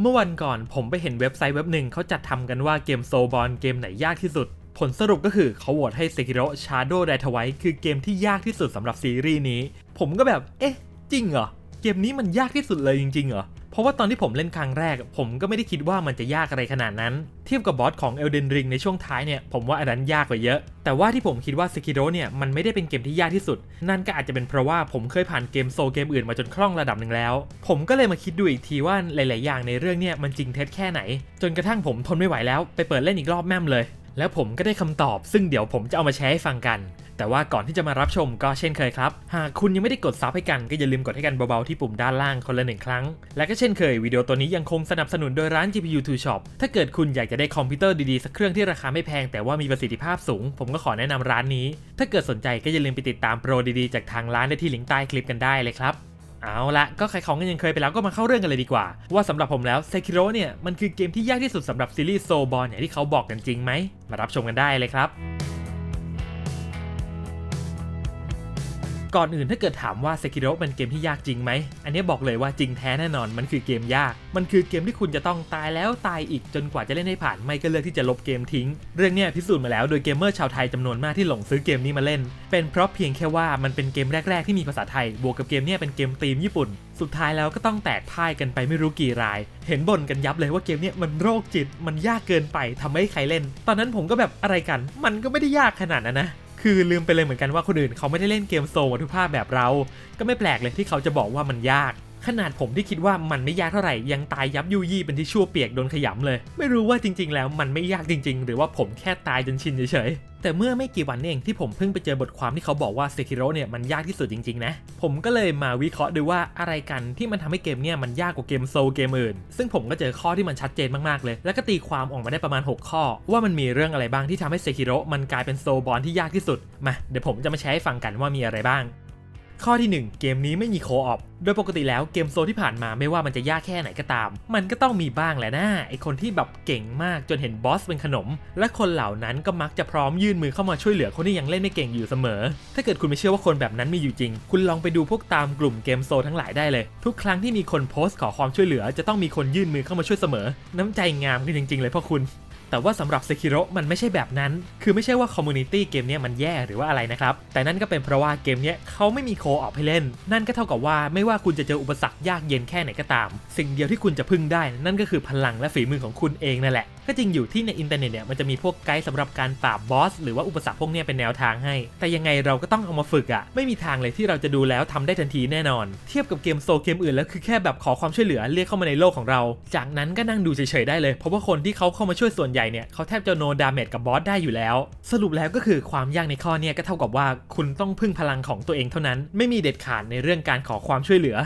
เมื่อวันก่อนผมไปเห็นเว็บไซต์เว็บหนึ่งเขาจัดทำกันว่าเกมโซบอลเกมไหนยากที่สุด ผลสรุปก็คือเขาโหวตให้ Sekiro Shadow Die Twice คือเกมที่ยากที่สุดสำหรับซีรีส์นี้ ผมก็แบบ เอ๊ะ จริงเหรอ เกมนี้มันยากที่สุดเลยจริงๆเหรอ เพราะว่าตอนที่ผมเล่นครั้งแรก ผมก็ไม่ได้คิดว่ามันจะยากอะไรขนาดนั้น เทียบกับบอสของ Elden Ring ในช่วงท้ายเนี่ยผมว่าอันนั้นยากกว่าเยอะ แต่ว่าที่ผมคิดว่า Sekiro เนี่ยมันไม่ได้เป็นเกมที่ยากที่สุด นั่นก็อาจจะเป็นเพราะว่าผมเคยผ่านเกมโซเกมอื่นมาจนคล่องระดับหนึ่งแล้ว ผมก็เลยมาคิดดูอีกทีว่าหลาย ๆ อย่างในเรื่องเนี่ยมันจริงเท็จแค่ไหน จนกระทั่งผมทนไม่ไหวแล้ว ไปเปิดเล่นอีกรอบแม่มเลย แล้วผมก็ได้คำตอบ ซึ่งเดี๋ยวผมจะเอามาแชร์ให้ฟังกัน แต่ว่าก่อนที่จะมารับชมก็เช่นเคยครับ หากคุณยังไม่ได้กดซับให้กันก็อย่าลืมกดให้กันเบาๆที่ปุ่มด้านล่างคนละหนึ่งครั้ง และก็เช่นเคยวิดีโอตัวนี้ยังคงสนับสนุนโดยร้าน GPU 2 Shop ถ้าเกิดคุณอยากจะได้คอมพิวเตอร์ดีๆสักเครื่องที่ราคาไม่แพงแต่ว่ามีประสิทธิภาพสูง ผมก็ขอแนะนำร้านนี้ ถ้าเกิดสนใจก็อย่าลืมไปติดตามโปรดีๆจากทางร้านได้ที่ลิงก์ใต้คลิปกันได้เลยครับเอาละก็ขายของกันยังเคยไปแล้วก็มาเข้าเรื่องกันเลยดีกว่า ว่าสำหรับผมแล้ว Sekiro เนี่ยมันคือเกมที่ยากที่สุดสำหรับซีรีส์โซบอลอย่างที่เขาบอกกันจริงไหมมารับชมกันได้เลยครับ ก่อนอื่นถ้าเกิดถามว่า Sekiro เป็นเกมที่ยากจริงไหม อันนี้บอกเลยว่าจริงแท้แน่นอน มันคือเกมยาก มันคือเกมที่คุณจะต้องตายแล้วตายอีกจนกว่าจะเล่นให้ผ่าน ไม่ก็เลือกที่จะลบเกมทิ้ง เรื่องนี้พิสูจน์มาแล้วโดยเกมเมอร์ชาวไทยจำนวนมากที่หลงซื้อเกมนี้มาเล่น เป็นเพราะเพียงแค่ว่ามันเป็นเกมแรก ๆ ที่มีภาษาไทย บวกกับเกมนี้เป็นเกมธีมญี่ปุ่น สุดท้ายแล้วก็ต้องแตกพ่ายกันไปไม่รู้กี่ราย เห็นบ่นกันยับเลยว่าเกมนี้มันโรคจิต มันยากเกินไปทำให้ใครเล่น ตอนนั้นผมก็แบบอะไรกัน มันก็ไม่ได้ยากขนาดนั้นนะ คือลืมไปเลยเหมือนกันว่าคนอื่นเขาไม่ได้เล่นเกมโซลวัตถุภาพแบบเรา ก็ไม่แปลกเลยที่เขาจะบอกว่ามันยาก ขนาดผมที่คิดว่ามันไม่ยากเท่าไหร่ยังตายยับยุยี่เป็นที่ชั่วเปียกโดนขยำเลย ไม่รู้ว่าจริง ๆ แล้วมันไม่ยากจริง ๆ หรือว่าผมแค่ตายจนชินเฉยๆ แต่เมื่อไม่กี่วันเองที่ผมเพิ่งไปเจอบทความที่เขาบอกว่าเซคิโร่เนี่ยมันยากที่สุดจริงๆนะ ผมก็เลยมาวิเคราะห์ดูว่าอะไรกันที่มันทำให้เกมเนี่ยมันยากกว่าเกมโซลเกมอื่น ซึ่งผมก็เจอข้อที่มันชัดเจนมากๆเลย แล้วก็ตีความออกมาได้ประมาณ 6 ข้อ ว่ามันมีเรื่องอะไรบ้างที่ทำให้เซคิโร่มันกลายเป็นโซลบอลที่ยากที่สุดมาเดี๋ยวผมจะมาแชร์ให้ฟังกันว่ามีอะไรบ้าง ข้อที่ 1 เกมนี้ไม่มีโคออปโดยปกติแล้วเกมโซที่ผ่านมาไม่ว่ามันจะยากแค่ไหนก็ตาม มันก็ต้องมีบ้างแหละนะไอคนที่แบบเก่งมากจนเห็นบอสเป็นขนม และคนเหล่านั้นก็มักจะพร้อมยื่นมือเข้ามาช่วยเหลือคนที่ยังเล่นไม่เก่งอยู่เสมอ ถ้าเกิดคุณไม่เชื่อว่าคนแบบนั้นมีอยู่จริง คุณลองไปดูพวกตามกลุ่มเกมโซทั้งหลายได้เลย ทุกครั้งที่มีคนโพสต์ขอความช่วยเหลือ จะต้องมีคนยื่นมือเข้ามาช่วยเสมอ น้ำใจงามกันจริง ๆ เลยพ่อคุณ แต่ว่าสำหรับ Sekiro มันไม่ใช่แบบนั้น คือไม่ใช่ว่าคอมมูนิตี้เกมนี้มันแย่หรือว่าอะไรนะครับ แต่นั่นก็เป็นเพราะว่าเกมนี้เขาไม่มีโคออปให้เล่น นั่นก็เท่ากับว่าไม่ว่าคุณจะเจออุปสรรคยากเย็นแค่ไหนก็ตาม สิ่งเดียวที่คุณจะพึ่งได้ นั่นก็คือพลังและฝีมือของคุณเองนั่นแหละ ก็จริงอยู่ที่ในอินเทอร์เน็ตเนี่ยมันจะมีพวกไกด์สำหรับการปราบบอสหรือว่าอุปสรรคพวกนี้เป็นแนวทางให้ แต่ยังไงเราก็ต้องเอามาฝึกอะไม่มีทางเลยที่เราจะดูแล้วทำได้ทันทีแน่นอน เทียบกับเกมโซเกมอื่นแล้วคือแค่แบบขอความช่วยเหลือเรียกเข้ามาในโลกของเรา จากนั้นก็นั่งดูเฉยๆได้เลย เพราะว่าคนที่เขาเข้ามาช่วยส่วนใหญ่เนี่ยเขาแทบจะโนดาเมจกับบอสได้อยู่แล้ว สรุปแล้วก็คือความยากในข้อเนี้ยก็เท่ากับว่าคุณต้องพึ่งพลังของตัวเองเท่านั้น ไม่มีเด็ดขาดในเรื่องการขอความช่วยเหลือ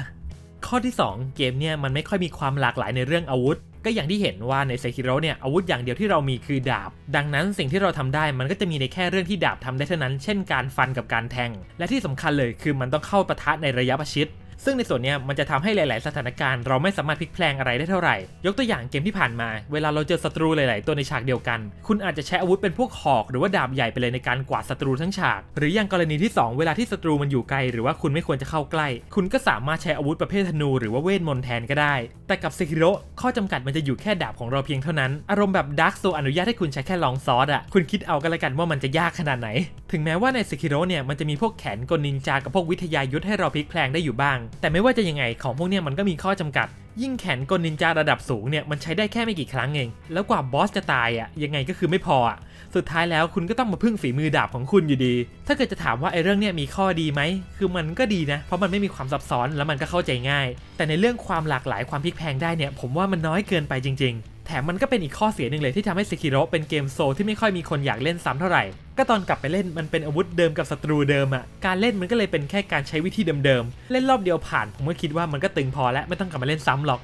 ข้อที่ 2 เกมเนี่ยมันไม่ค่อยมีความหลากหลายในเรื่องอาวุธก็อย่างที่เห็นว่าในเซคิโรเนี่ยอาวุธอย่างเดียวที่เรามีคือดาบ ดังนั้นสิ่งที่เราทำได้มันก็จะมีในแค่เรื่องที่ดาบทำได้เท่านั้น เช่นการฟันกับการแทง และที่สำคัญเลยคือมันต้องเข้าปะทะในระยะประชิด ซึ่งในส่วนนี้มันจะทำให้หลาย ๆ สถานการณ์เราไม่สามารถพลิกแพลงอะไรได้เท่าไหร่ ยกตัวอย่างเกมที่ผ่านมา เวลาเราเจอศัตรูหลาย ๆ ตัวในฉากเดียวกัน คุณอาจจะใช้อาวุธเป็นพวกหอกหรือว่าดาบใหญ่ไปเลยในการกวาดศัตรูทั้งฉาก หรืออย่างกรณีที่ 2 เวลาที่ศัตรูมันอยู่ไกล หรือว่าคุณไม่ควรจะเข้าใกล้ คุณก็สามารถใช้อาวุธประเภทธนูหรือว่าเวทมนต์แทนก็ได้ แต่กับเซคิโรข้อจำกัดมันจะอยู่แค่ดาบของเราเพียงเท่านั้น อารมณ์แบบดาร์กโซอนุญาตให้คุณใช้แค่ลองซอสอะคุณคิดเอากันละกันว่ามันจะยากขนาดไหน ถึงแม้ว่าในเซคิโรเนี่ยมันจะมีพวกแขนกลนินจากับพวกวิทยายุทธให้เราพลิกแพลงได้อยู่บ้างแต่ไม่ว่าจะยังไงของพวกเนี้ยมันก็มีข้อจำกัด ยิ่งแขนกลนินจาระดับสูงเนี่ยมันใช้ได้แค่ไม่กี่ครั้งเอง แล้วกว่าบอสจะตายอะยังไงก็คือไม่พออะสุดท้ายแล้วคุณก็ต้องมาพึ่งฝีมือดาบของคุณอยู่ดี ถ้าเกิดจะถามว่าไอ้เรื่องเนี้ยมีข้อดีไหม คือมันก็ดีนะ เพราะมันไม่มีความซับซ้อนแล้วมันก็เข้าใจง่าย แต่ในเรื่องความหลากหลายความพลิกแพงได้เนี่ยผมว่ามันน้อยเกินไปจริง ๆ แถมมันก็เป็นอีกข้อเสียหนึ่งเลยที่ทำให้เซคิโรเป็นเกมโซลที่ไม่ค่อยมีคนอยากเล่นซ้ำเท่าไหร่ ก็ตอนกลับไปเล่นมันเป็นอาวุธเดิมกับศัตรูเดิมอะการเล่นมันก็เลยเป็นแค่การใช้วิธีเดิมๆ เล่นรอบเดียวผ่าน ผมก็คิดว่ามันก็ตึงพอแล้วไม่ต้องกลับมาเล่นซ้ำหรอก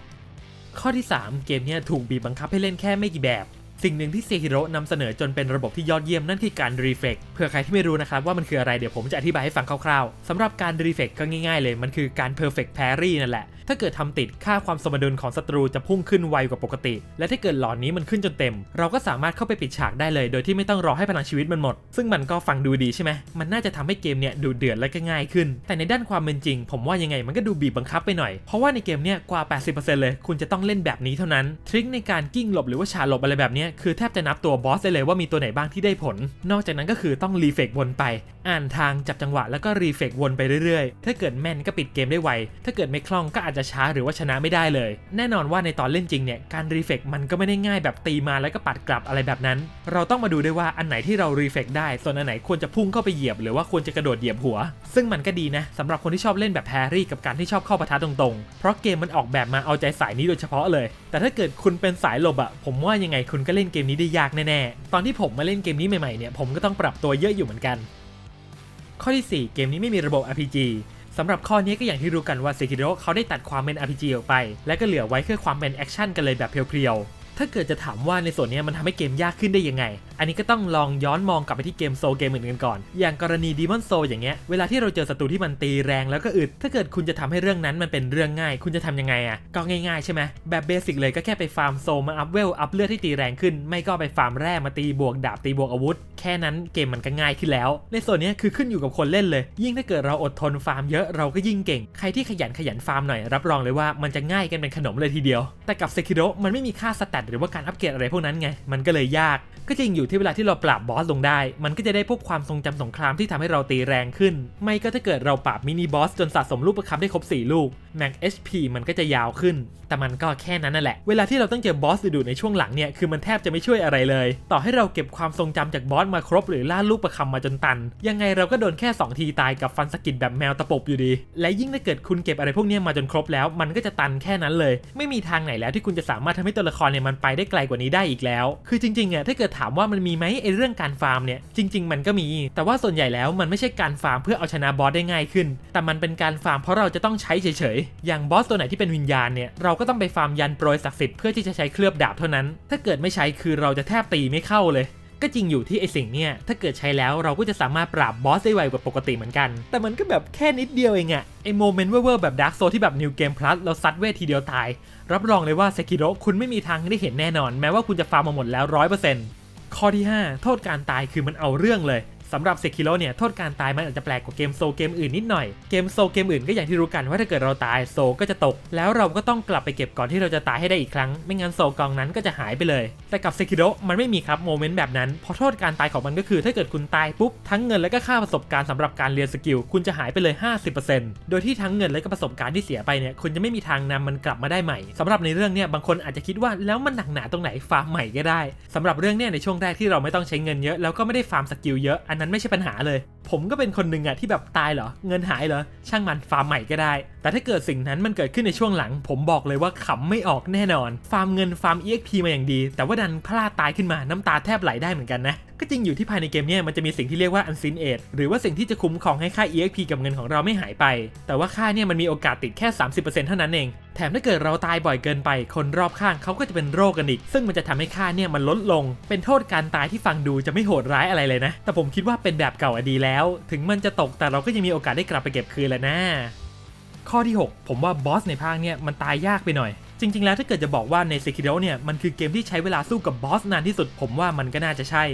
ข้อที่ 3 เกมนี้ถูกบีบบังคับให้เล่นแค่ไม่กี่แบบ สิ่งหนึ่งที่เซฮิโร่นำเสนอจนเป็นระบบที่ยอดเยี่ยมนั่นคือการรีเฟกเผื่อใครที่ไม่รู้นะครับว่ามันคืออะไรเดี๋ยวผมจะอธิบายให้ฟังคร่าวๆสำหรับการรีเฟกก็ง่ายๆเลยมันคือการ perfect parry นั่นแหละ ถ้าเกิดทำติดค่าความสมดุลของศัตรูจะพุ่งขึ้นไวกว่าปกติ และถ้าเกิดหลอดนี้มันขึ้นจนเต็ม เราก็สามารถเข้าไปปิดฉากได้เลย โดยที่ไม่ต้องรอให้พลังชีวิตมันหมด ซึ่งมันก็ฟังดูดีใช่ไหมมันน่าจะทำให้เกมเนี่ยดูเดือดและก็ง่ายขึ้น แต่ในด้านความเป็นจริง ผมว่ายังไงมันก็ดูบีบบังคับไปหน่อย เพราะว่าในเกมเนี่ยกว่า 80%เลย คุณจะต้องเล่นแบบนี้เท่านั้น ทริคในการกิ้งหลบหรือว่าฉาหลบอะไรแบบนี้คือแทบจะนับตัวบอสได้เลยว่ามีตัวไหนบ้างที่ได้ผล นอกจากนั้นก็คือต้องรีเฟกวนไป อ่านทางจับจังหวะแล้วก็รีเฟกวนไปเรื่อยๆ ถ้าเกิดแม่นก็ปิดเกมได้ไว ถ้าเกิดไม่คล่องก็อาจจะช้าหรือว่าชนะไม่ได้เลย แน่นอนว่าในตอนเล่นจริงเนี่ยการรีเฟกมันก็ไม่ได้ง่ายแบบตีมาแล้วก็ปัดกลับอะไรแบบนั้น เราต้องมาดูด้วยว่าอันไหนที่เรารีเฟกได้ส่วนอันไหนควรจะพุ่งเข้าไปเหยียบ หรือว่าควรจะกระโดดเหยียบหัว ซึ่งมันก็ดีนะสำหรับคนที่ชอบเล่นแบบแพรรี่กับการที่ชอบเข้าปะทะตรงๆ เพราะเกมมันออกแบบมาเอาใจสายนี้โดยเฉพาะเลย แต่ถ้าเกิดคุณเป็นสายหลบอะผมว่ายังไงคุณก็เล่นเกมนี้ได้ยากแน่ๆ ตอนที่ผมมาเล่นเกมนี้ใหม่ๆเนี่ยผมก็ต้องปรับตัวเยอะอยู่เหมือนกัน ข้อที่ 4 เกมนี้ไม่มีระบบ RPG สำหรับข้อนี้ก็อย่างที่รู้กันว่าเซคิโรเขาได้ตัดความเป็น RPG ออกไป และก็เหลือไว้แค่ความเป็นแอคชั่นกันเลยแบบเพียวๆ ถ้าเกิดจะถามว่าในส่วนนี้มันทำให้เกมยากขึ้นได้ยังไง อันนี้ก็ต้องลองย้อนมองกลับไปที่เกมโซเกมอื่นกันก่อน อย่างกรณี Demon Soul อย่างเงี้ย เวลาที่เราเจอศัตรูที่มันตีแรงแล้วก็อึด ถ้าเกิดคุณจะทำให้เรื่องนั้นมันเป็นเรื่องง่าย คุณจะทำยังไงอะ่ะ ก็ง่ายๆใช่ไหม แบบเบสิกเลยก็แค่ไปฟาร์มโซมาอัพเวล อัพเลือดที่ตีแรงขึ้น ไม่ก็ไปฟาร์มแร่มาตีบวกดาบตีบวกอาวุธ ค่นั้นเกมมันก็ง่ายขึ้นแล้ว ในส่วนนี้คือขึ้นอยู่กับคนเล่นเลย ยิ่งถ้าเกิดเราอดทนฟาร์มเยอะเราก็ยิ่งเก่ง ใครที่ขยันขยันฟาร์มหน่อยรับรองเลยว่ามันจะง่ายกันเป็นขนมเลยทีเดียว แต่กับ Sekiro มันไม่มีค่าสแตทหรือว่าการอัปเกรดอะไรพวกนั้นไง มันก็เลยยาก ก็จริงอยู่ที่เวลาที่เราปราบบอสลงได้ มันก็จะได้พวกความทรงจำสงครามที่ทำให้เราตีแรงขึ้น ไม่ก็ถ้าเกิดเราปราบมินิบอสจนสะสมลูกประคำได้ครบ 4 ลูกแม็ก HP มันก็จะยาวขึ้น แต่มันก็แค่นั้นนั่นแหละ เวลาที่เราต้องเจอบอสดุในช่วงหลังเนี่ยคือมันแทบจะไม่ช่วยอะไรเลย ต่อให้เราเก็บความทรงจำจากบอสมาครบหรือล่าลูกประคำมาจนตัน ยังไงเราก็โดนแค่ 2 ทีตายกับฟันสกิดแบบแมวตะปบอยู่ดี และยิ่งถ้าเกิดคุณเก็บอะไรพวกนี้มาจนครบแล้ว มันก็จะตันแค่นั้นเลย ไม่มีทางไหนแล้วที่คุณจะสามารถทำให้ตัวละครเนี่ยมันไปได้ไกลกว่านี้ได้อีกแล้ว คือจริงๆอะถ้าเกิดถามว่ามันมีไหมไอเรื่องการฟาร์มเนี่ยจริง ๆ มันก็มี แต่ว่าส่วนใหญ่แล้วมันไม่ใช่การฟาร์มเพื่อเอาชนะบอสได้ง่ายขึ้น แต่มันเป็นการฟาร์มเพราะเราจะต้องใช้เฉยๆ อย่างบอสตัวไหนที่เป็นวิญญาณเนี่ยเราก็ต้องไปฟาร์มยันโปรยศักดิ์สิทธิ์เพื่อที่จะใช้เคลือบดาบเท่านั้น ถ้าเกิดไม่ใช้คือเราจะแทบตีไม่เข้าเลย ก็จริงอยู่ที่ไอสิ่งเนี่ยถ้าเกิดใช้แล้วเราก็จะสามารถปราบบอสได้ไวกว่าปกติเหมือนกัน แต่มันก็แบบแค่นิดเดียวเองอะไอโมเมนต์เว่อร์แบบดาร์กโซที่แบบนิวเกมพลัสเราซัดเวททีเดียวตาย รับรองเลยว่าเซกิโรคุณไม่มีทางได้เห็นแน่นอน แม้ว่าคุณจะฟาร์มมาหมดแล้วร้อยเปอร์เซ็นต์ข้อที่ 5 โทษการตายคือมันเอาเรื่องเลย สำหรับเซคิโ o เนี่ยโทษการตายมันอาจจะแปลกกว่าเกมโซเกมอื่นนิดหน่อย เกมโซเกมอื่นก็อย่างที่รู้กันว่าถ้าเกิดเราตายโซก็จะตก แล้วเราก็ต้องกลับไปเก็บก่อนที่เราจะตายให้ได้อีกครั้ง ไม่งั้นโซกองนั้นก็จะหายไปเลย แต่กับเซคิโ o มันไม่มีครับโมเมนต์แบบนั้นเพราะโทษการตายของมันก็คือ ถ้าเกิดคุณตายปุ๊บทั้งเงินและก็ค่าประสบการณ์สำหรับการเรียนสกิลคุณจะหายไปเลย 50%โดยที่ทั้งเงินและก็ประสบการณ์ที่เสียไปเนี่ยคุณจะไม่มีทางนำมันกลับมาได้ใหม่สำหรับในเรื่องเนี่ยบางคนอาจจะคิดว่าแล้วมันหนักหนาตรงไหนฟาร์มใหม่ก็ได้สำหรับเรื่องเนี่ยในช่วงแรกที่เราไม่ต้องใช้เงินเยอะแล้วก็ไม่ได้ฟาร์มสกิลเยอะอันั้นไม่ใช่ปัญหาเลย ผมก็เป็นคนหนึ่งอะที่แบบตายเหรอ เงินหายเหรอ ช่างมันฟาร์มใหม่ก็ได้ แต่ถ้าเกิดสิ่งนั้นมันเกิดขึ้นในช่วงหลัง ผมบอกเลยว่าขำไม่ออกแน่นอน ฟาร์มเงินฟาร์ม EXP มาอย่างดี แต่ว่าดันพลาดตายขึ้นมาน้ำตาแทบไหลได้เหมือนกันนะก็จริงอยู่ที่ภายในเกมเนี่ยมันจะมีสิ่งที่เรียกว่า unseen aid หรือว่าสิ่งที่จะคุ้มครองให้ค่า EXP กับเงินของเราไม่หายไป แต่ว่าค่าเนี่ยมันมีโอกาสติดแค่ 30%เท่านั้นเอง แถมถ้าเกิดเราตายบ่อยเกินไป คนรอบข้างเขาก็จะเป็นโรคกันอีก ซึ่งมันจะทำให้ค่าเนี่ยมันลดลง เป็นโทษการตายที่ฟังดูจะไม่โหดร้ายอะไรเลยนะ แต่ผมคิดว่าเป็นแบบเก่าอดีแล้ว ถึงมันจะตกแต่เราก็ยังมีโอกาสได้กลับไปเก็บคืนแหละนะ ข้อที่ 6 ผมว่าบอสในภาคเนี่ยมันตายยากไปหน่อยจริง ๆ แล้วถ้าเกิดจะบอกว่าใน Sekiro เนี่ยมันคือเกมที่ใช้เวลาสู้กับบอสนานที่สุดผมว่ามันก็น่าจะใช่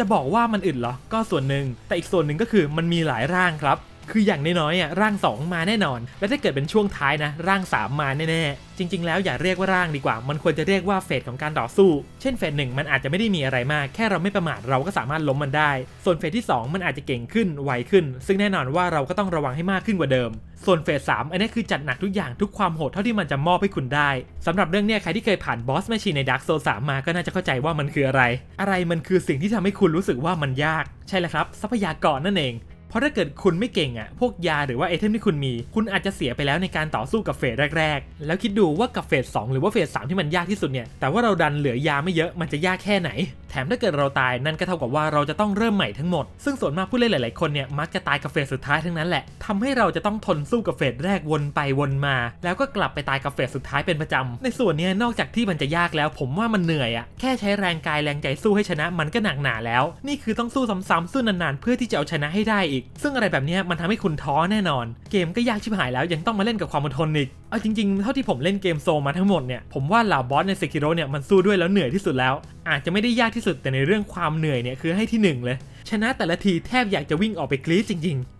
จะบอกว่ามันอึดเหรอ ก็ส่วนหนึ่ง แต่อีกส่วนหนึ่งก็คือมันมีหลายร่างครับ คืออย่างน้อยๆอะร่าง 2 มาแน่นอน และถ้าเกิดเป็นช่วงท้ายนะ ร่าง 3 มาแน่ๆ จริง ๆ แล้วอย่าเรียกว่าร่างดีกว่า มันควรจะเรียกว่าเฟสของการต่อสู้ เช่นเฟสหนึ่งมันอาจจะไม่ได้มีอะไรมาก แค่เราไม่ประมาทเราก็สามารถล้มมันได้ ส่วนเฟสที่ 2 มันอาจจะเก่งขึ้นไวขึ้น ซึ่งแน่นอนว่าเราก็ต้องระวังให้มากขึ้นกว่าเดิม ส่วนเฟส3อันนี้คือจัดหนักทุกอย่างทุกความโหดเท่าที่มันจะมอบให้คุณได้สำหรับเรื่องเนี้ยใครที่เคยผ่านบอสแมชชีนใน Dark Souls 3มาก็น่าจะเข้าใจว่ามันคืออะไร อะไรมันคือสิ่งที่ทำให้คุณรู้สึกว่ามันยาก ใช่แล้วครับ ทรัพยากรนั่นเอง เพราะถ้าเกิดคุณไม่เก่งอะ พวกยาหรือว่าไอเทมที่คุณมี คุณอาจจะเสียไปแล้วในการต่อสู้กับเฟสแรก ๆ แล้วคิดดูว่ากับเฟส2หรือว่าเฟส3ที่มันยากที่สุดเนี่ย แต่ว่าเราดันเหลือยาไม่เยอะ มันจะยากแค่ไหน แถมถ้าเกิดเราตายนั่นก็เท่ากับว่าเราจะต้องเริ่มใหม่ทั้งหมด ซึ่งส่วนมากผู้เล่นหลาย ๆ คนเนี่ยมักจะตายกับเฟสสุดท้ายทั้งนั้นแหละทำให้เราจะต้องทนสู้กับเฟสแรกวนไปวนมา แล้วก็กลับไปตายกับเฟสสุดท้ายเป็นประจำในส่วนนี้นอกจากที่มันจะยากแล้ว ผมว่ามันเหนื่อยอะแค่ใช้แรงกายแรงใจสู้ให้ชนะมันก็หนักหนาแล้ว นี่คือต้องสู้ซ้ำๆสู้นานๆเพื่อที่จะเอาชนะให้ได้อีกก ซึ่งอะไรแบบนี้มันทำให้คุณท้อแน่นอน เกมก็ยากชิบหายแล้วยังต้องมาเล่นกับความอดทนอีกเอาจริงๆ เท่าที่ผมเล่นเกมโซมาทั้งหมดเนี่ยผมว่าเหล่าบอสในเซคิโรเนี่ยมันสู้ด้วยแล้วเหนื่อยที่สุดแล้ว อาจจะไม่ได้ยากที่สุดแต่ในเรื่องความเหนื่อยเนี่ยคือให้ที่หนึ่งเลย ชนะแต่ละทีแทบอยากจะวิ่งออกไปกรี๊ดจริงๆ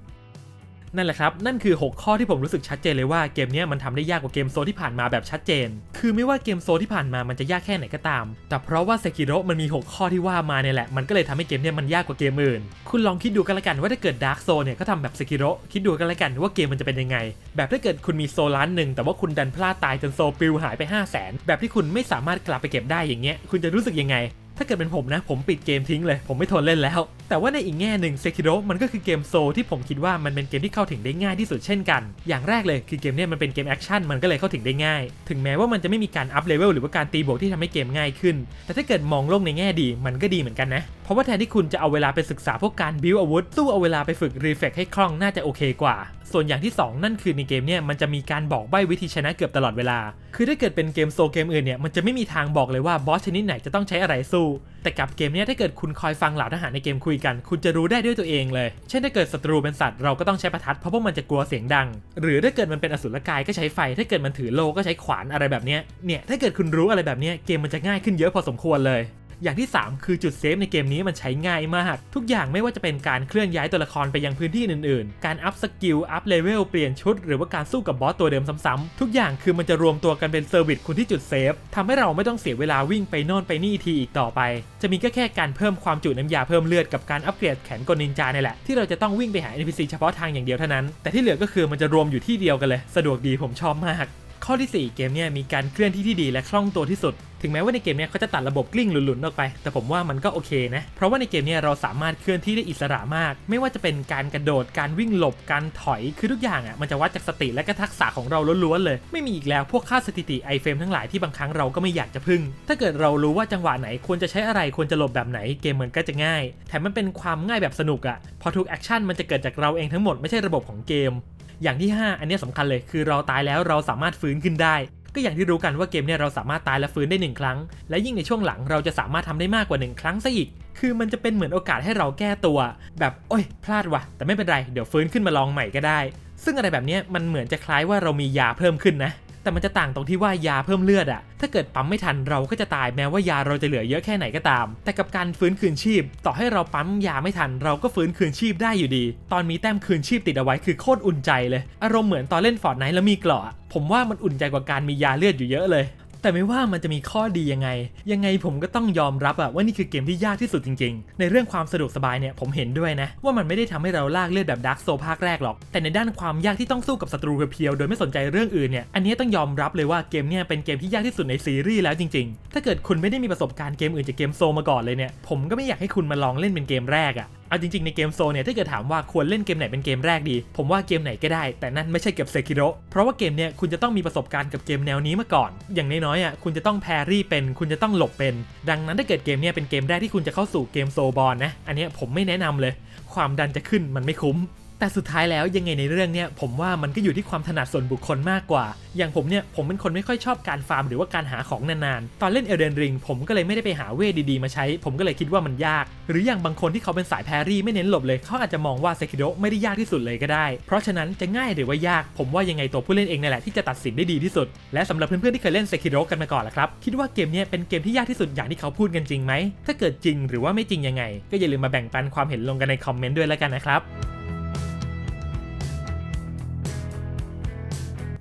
นั่นแหละครับ นั่นคือ 6 ข้อที่ผมรู้สึกชัดเจนเลยว่าเกมนี้มันทำได้ยากกว่าเกมโซที่ผ่านมาแบบชัดเจน คือไม่ว่าเกมโซที่ผ่านมามันจะยากแค่ไหนก็ตาม แต่เพราะว่าเซกิโรมันมี 6 ข้อที่ว่ามาเนี่ยแหละ มันก็เลยทำให้เกมเนี้ยมันยากกว่าเกมอื่น คุณลองคิดดูกันละกันว่าถ้าเกิดดาร์กโซเนี่ยเขาทำแบบเซกิโรคิดดูกันละกันว่าเกมมันจะเป็นยังไง แบบถ้าเกิดคุณมีโซล้านหนึ่งแต่ว่าคุณดันพลาดตายจนโซปลิวหายไป 5 0 0 0 0นแบบที่คุณไม่สามารถกลับไปเก็บได้อย่างเงี้ย คุณจะรู้สึกยังไง ถ้าเกิดเป็นผมนะ ผมปิดเกมทิ้งเลย ผมไม่ทนเล่นแล้ว แต่ว่าในอีกแง่หนึ่งเซคิโรมันก็คือเกมโซที่ผมคิดว่ามันเป็นเกมที่เข้าถึงได้ง่ายที่สุดเช่นกัน อย่างแรกเลยคือเกมนี้มันเป็นเกมแอคชั่นมันก็เลยเข้าถึงได้ง่าย ถึงแม้ว่ามันจะไม่มีการอัพเลเวลหรือว่าการตีบวกที่ทำให้เกมง่ายขึ้น แต่ถ้าเกิดมองโลกในแง่ดีมันก็ดีเหมือนกันนะ เพราะว่าแทนที่คุณจะเอาเวลาไปศึกษาพวกการบิวอาวุธสู้เอาเวลาไปฝึกรีเฟกให้คล่องน่าจะโอเคกว่า ส่วนอย่างที่ 2 นั่นคือในเกมเนี่ยมันจะมีการบอกใบ้วิธีชนะเกือบตลอดเวลา คือถ้าเกิดเป็นเกมโซเกมอื่นเนี่ยมันจะไม่มีทางบอกเลยว่าบอสชนิดไหนจะต้องใช้อะไรสู้ แต่กับเกมนี้ถ้าเกิดคุณคอยฟังเหล่าทหารในเกมคุยกัน คุณจะรู้ได้ด้วยตัวเองเลย เช่นถ้าเกิดศัตรูเป็นสัตว์เราก็ต้องใช้ประทัดเพราะพวกมันจะกลัวเสียงดัง หรือถ้าเกิดมันเป็นอสุรกายก็ใช้ไฟ ถ้าเกิดมันถือโลก็ใช้ขวานอะไรแบบนี้เนี่ยถ้าเกิดคุณรู้อะไรแบบนี้เกมมันจะง่ายขึ้นเยอะพอสมควรเลย อย่างที่ 3 คือจุดเซฟในเกมนี้มันใช้ง่ายมาก ทุกอย่างไม่ว่าจะเป็นการเคลื่อนย้ายตัวละครไปยังพื้นที่อื่นๆ การอัพสกิล อัพเลเวล เปลี่ยนชุด หรือว่าการสู้กับบอสตัวเดิมซ้ำๆ ทุกอย่างคือมันจะรวมตัวกันเป็นเซอร์วิสคุณที่จุดเซฟทำให้เราไม่ต้องเสียเวลาวิ่งไปโน่นไปนี่ทีอีกต่อไป จะมีก็แค่การเพิ่มความจุน้ำยาเพิ่มเลือดกับการอัปเกรดแขนกลนินจาเนี่ยแหละที่เราจะต้องวิ่งไปหา NPC เฉพาะทางอย่างเดียวเท่านั้น แต่ที่เหลือก็คือมันจะรวมอยู่ที่เดียวกันเลย สะดวกดีผมชอบมากข้อที่ 4 เกมเนี่ยมีการเคลื่อนที่ที่ดีและคล่องตัวที่สุด ถึงแม้ว่าในเกมเนี้เขาจะตัดระบบกลิ้งหลุนๆออกไป แต่ผมว่ามันก็โอเคนะ เพราะว่าในเกมเนี้เราสามารถเคลื่อนที่ได้อิสระมาก ไม่ว่าจะเป็นการกระโดด การวิ่งหลบ การถอย คือทุกอย่างอะ มันจะวัดจากสติและก็ทักษะของเราล้วนๆเลย ไม่มีอีกแล้วพวกค่าสถิติไอเฟรมทั้งหลายที่บางครั้งเราก็ไม่อยากจะพึ่ง ถ้าเกิดเรารู้ว่าจังหวะไหนควรจะใช้อะไรควรจะหลบแบบไหนเกมมันก็จะง่าย แถมมันเป็นความง่ายแบบสนุกอะ พอทุกแอคชั่นมันจะเกิดจากเราเองทั้งหมดไม่ใช่ระบบของเกม อย่างที่ 5 อันเนี้ยสำคัญเลยคือเราตายแล้วเราสามารถฟื้นขึ้นได้ ก็อย่างที่รู้กันว่าเกมเนี่ยเราสามารถตายและฟื้นได้ 1 ครั้ง และยิ่งในช่วงหลังเราจะสามารถทำได้มากกว่า 1 ครั้งซะอีก คือมันจะเป็นเหมือนโอกาสให้เราแก้ตัว แบบโอ้ย พลาดว่ะ แต่ไม่เป็นไร เดี๋ยวฟื้นขึ้นมาลองใหม่ก็ได้ ซึ่งอะไรแบบนี้มันเหมือนจะคล้ายว่าเรามียาเพิ่มขึ้นนะ แต่มันจะต่างตรงที่ว่ายาเพิ่มเลือดอะถ้าเกิดปั๊มไม่ทันเราก็จะตายแม้ว่ายาเราจะเหลือเยอะแค่ไหนก็ตาม แต่กับการฟื้นคืนชีพ ต่อให้เราปั๊มยาไม่ทันเราก็ฟื้นคืนชีพได้อยู่ดี ตอนมีแต้มคืนชีพติดเอาไว้คือโคตรอุ่นใจเลย อารมณ์เหมือนตอนเล่นฟอร์ดไนท์แล้วมีเกราะผมว่ามันอุ่นใจกว่าการมียาเลือดอยู่เยอะเลย แต่ไม่ว่ามันจะมีข้อดียังไง ยังไงผมก็ต้องยอมรับอะว่านี่คือเกมที่ยากที่สุดจริงๆ ในเรื่องความสะดวกสบายเนี่ยผมเห็นด้วยนะ ว่ามันไม่ได้ทำให้เราลากเลือดแบบดาร์กโซภาคแรกหรอก แต่ในด้านความยากที่ต้องสู้กับศัตรูเพียวๆโดยไม่สนใจเรื่องอื่นเนี่ยอันนี้ต้องยอมรับเลยว่าเกมเนี่ยเป็นเกมที่ยากที่สุดในซีรีส์แล้วจริง ๆ ถ้าเกิดคุณไม่ได้มีประสบการณ์เกมอื่นจากเกมโซมาก่อนเลยเนี่ยผมก็ไม่อยากให้คุณมาลองเล่นเป็นเกมแรกอะ เอาจริงๆในเกมโซเนี่ยถ้าเกิดถามว่าควรเล่นเกมไหนเป็นเกมแรกดี ผมว่าเกมไหนก็ได้ แต่นั่นไม่ใช่เกมเซคิโรเพราะว่าเกมเนี่ยคุณจะต้องมีประสบการณ์กับเกมแนวนี้มาก่อน อย่างน้อยๆอะคุณจะต้องแพรรี่เป็น คุณจะต้องหลบเป็น ดังนั้นถ้าเกิดเกมเนี่ยเป็นเกมแรกที่คุณจะเข้าสู่เกมโซบอลนะ อันนี้ผมไม่แนะนำเลย ความดันจะขึ้นมันไม่คุ้ม แต่สุดท้ายแล้วยังไงในเรื่องเนี้ยผมว่ามันก็อยู่ที่ความถนัดส่วนบุคคลมากกว่า อย่างผมเนี่ยผมเป็นคนไม่ค่อยชอบการฟาร์มหรือว่าการหาของนานๆ ตอนเล่นเอเดนริงผมก็เลยไม่ได้ไปหาเวทดีๆมาใช้ ผมก็เลยคิดว่ามันยาก หรืออย่างบางคนที่เขาเป็นสายแพรรี่ไม่เน้นหลบเลย เขาอาจจะมองว่าเซคิโดไม่ได้ยากที่สุดเลยก็ได้ เพราะฉะนั้นจะง่ายหรือว่ายาก ผมว่ายังไงตัวผู้เล่นเองนั่แหละที่จะตัดสินได้ดีที่สุด และสำหรับเพื่อนๆที่เคยเล่นเซคิโดกันมาก่อนละครับคิดว่าเกมเนี้ยเป็นเกมที่ยากที่สุดอย่างที่เขาพูดกันจริงไหมถ้าเกิดจริงหรือว่าไม่จริงยังไง ก็อย่าลืมมาแบ่งปันความเห็นลงกันในคอมเมนต์ด้วยแล้วกันนะครับ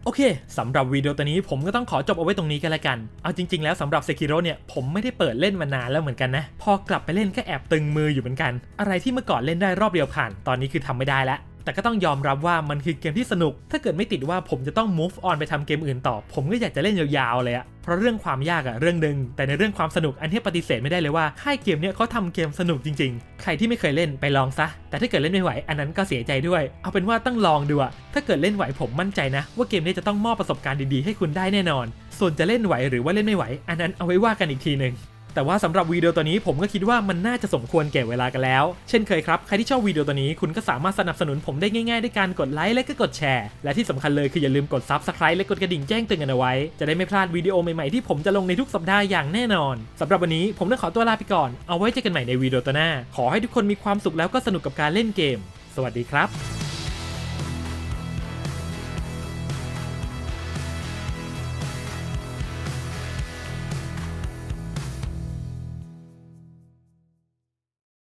อเคสำหรับวิดีโอตัวนี้ผมก็ต้องขอจบเอาไว้ตรงนี้กันละกัน เอาจริง ๆ แล้วสำหรับเซกิโร่เนี่ยผมไม่ได้เปิดเล่นมานานแล้วเหมือนกันนะ พอกลับไปเล่นก็แอบตึงมืออยู่เหมือนกัน อะไรที่เมื่อก่อนเล่นได้รอบเดียวผ่าน ตอนนี้คือทำไม่ได้แล้ว แต่ก็ต้องยอมรับว่ามันคือเกมที่สนุก ถ้าเกิดไม่ติดว่าผมจะต้อง move on ไปทำเกมอื่นต่อ ผมก็อยากจะเล่นยาวๆเลยอะเพราะเรื่องความยากอะเรื่องหนึ่งแต่ในเรื่องความสนุกอันที่ปฏิเสธไม่ได้เลยว่าค่ายเกมเนี้ยเขาทำเกมสนุกจริงๆ ใครที่ไม่เคยเล่นไปลองซะ แต่ถ้าเกิดเล่นไม่ไหวอันนั้นก็เสียใจด้วย เอาเป็นว่าต้องลองดูอะถ้าเกิดเล่นไหวผมมั่นใจนะ ว่าเกมนี้จะต้องมอบประสบการณ์ดีๆให้คุณได้แน่นอน ส่วนจะเล่นไหวหรือว่าเล่นไม่ไหว อันนั้นเอาไว้ว่ากันอีกทีหนึ่ง แต่ว่าสำหรับวิดีโอตัวนี้ผมก็คิดว่ามันน่าจะสมควรแก่เวลากันแล้ว เช่นเคยครับ ใครที่ชอบวิดีโอตัวนี้คุณก็สามารถสนับสนุนผมได้ง่ายๆ ด้วยการกดไลค์และก็กดแชร์ และที่สำคัญเลยคืออย่าลืมกด Subscribe และกดกระดิ่งแจ้งเตือนกันเอาไว้ จะได้ไม่พลาดวิดีโอใหม่ๆที่ผมจะลงในทุกสัปดาห์อย่างแน่นอนสำหรับวันนี้ผมต้องขอตัวลาไปก่อน เอาไว้เจอกันใหม่ในวิดีโอตัวหน้า ขอให้ทุกคนมีความสุขแล้วก็สนุกกับการเล่นเกม สวัสดีครับ